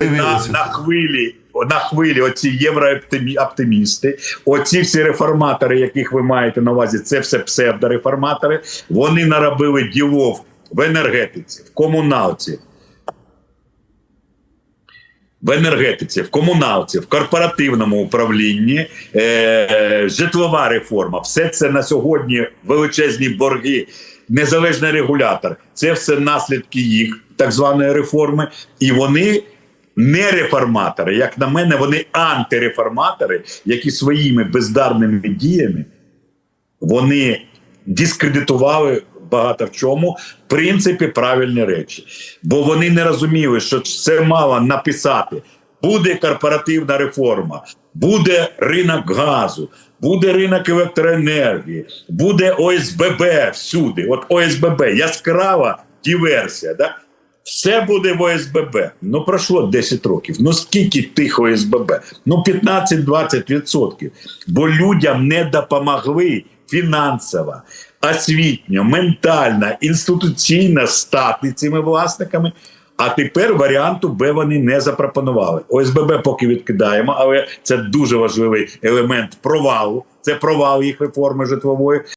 на, на хвилі. На хвилі оці єврооптимісти, оці всі реформатори, яких ви маєте на увазі, це все псевдореформатори. Вони наробили ділов в енергетиці, в комуналці, в енергетиці, в комуналці, в корпоративному управлінні, е, житлова реформа. Все це на сьогодні величезні борги, незалежний регулятор. Це все наслідки їх так званої реформи, і вони. Не реформатори, як на мене, вони антиреформатори, які своїми бездарними діями вони дискредитували багато в чому, в принципі, правильні речі. Бо вони не розуміли, що це мало написати. Буде корпоративна реформа, буде ринок газу, буде ринок електроенергії, буде ОСББ всюди. От ОСББ, яскрава диверсія. Да? Все буде в ОСББ. Ну пройшло 10 років. Ну скільки тих ОСББ? Ну 15-20%. Бо людям не допомогли фінансово, освітньо, ментально, інституційно стати цими власниками. А тепер варіанту Б вони не запропонували. ОСББ поки відкидаємо, але це дуже важливий елемент провалу. Це провал їх реформи житлової.